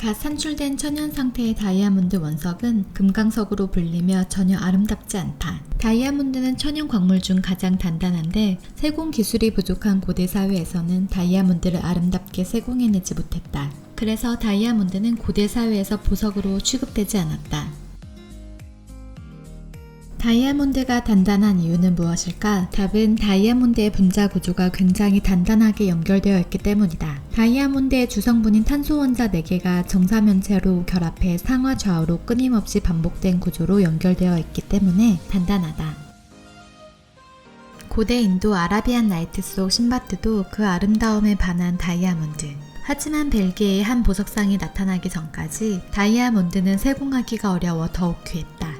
갓 산출된 천연 상태의 다이아몬드 원석은 금강석으로 불리며 전혀 아름답지 않다. 다이아몬드는 천연 광물 중 가장 단단한데 세공 기술이 부족한 고대 사회에서는 다이아몬드를 아름답게 세공해내지 못했다. 그래서 다이아몬드는 고대 사회에서 보석으로 취급되지 않았다. 다이아몬드가 단단한 이유는 무엇일까? 답은 다이아몬드의 분자 구조가 굉장히 단단하게 연결되어 있기 때문이다. 다이아몬드의 주성분인 탄소 원자 4개가 정사면체로 결합해 상하 좌우로 끊임없이 반복된 구조로 연결되어 있기 때문에 단단하다. 고대 인도 아라비안 나이트 속 신바트도 그 아름다움에 반한 다이아몬드. 하지만 벨기에의 한 보석상이 나타나기 전까지 다이아몬드는 세공하기가 어려워 더욱 귀했다.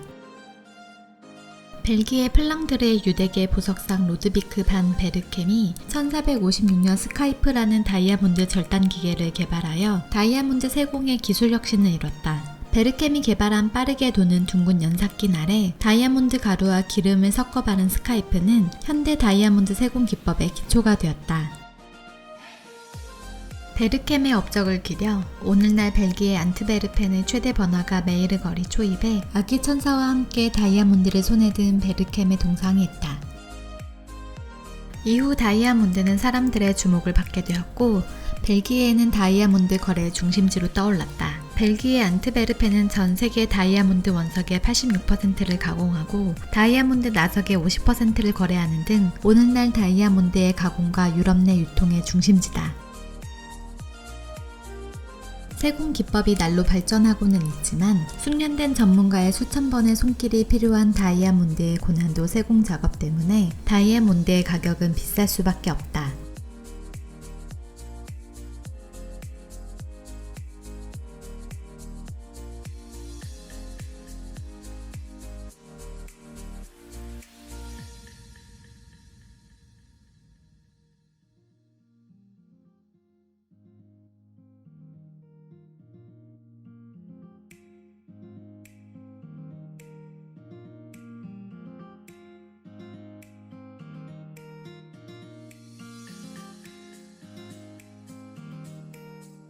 벨기에 플랑드르의 유대계 보석상 로드비크 반 베르켐이 1456년 스카이프라는 다이아몬드 절단 기계를 개발하여 다이아몬드 세공의 기술 혁신을 이뤘다. 베르켐이 개발한 빠르게 도는 둥근 연삭기 날에 다이아몬드 가루와 기름을 섞어 바른 스카이프는 현대 다이아몬드 세공 기법의 기초가 되었다. 베르켐의 업적을 기려 오늘날 벨기에 안트베르펜의 최대 번화가 메이르 거리 초입에 아기 천사와 함께 다이아몬드를 손에 든 베르켐의 동상이 있다. 이후 다이아몬드는 사람들의 주목을 받게 되었고 벨기에는 다이아몬드 거래의 중심지로 떠올랐다. 벨기에 안트베르펜은 전 세계 다이아몬드 원석의 86%를 가공하고 다이아몬드 나석의 50%를 거래하는 등 오늘날 다이아몬드의 가공과 유럽 내 유통의 중심지다. 세공 기법이 날로 발전하고는 있지만 숙련된 전문가의 수천 번의 손길이 필요한 다이아몬드의 고난도 세공 작업 때문에 다이아몬드의 가격은 비쌀 수밖에 없다.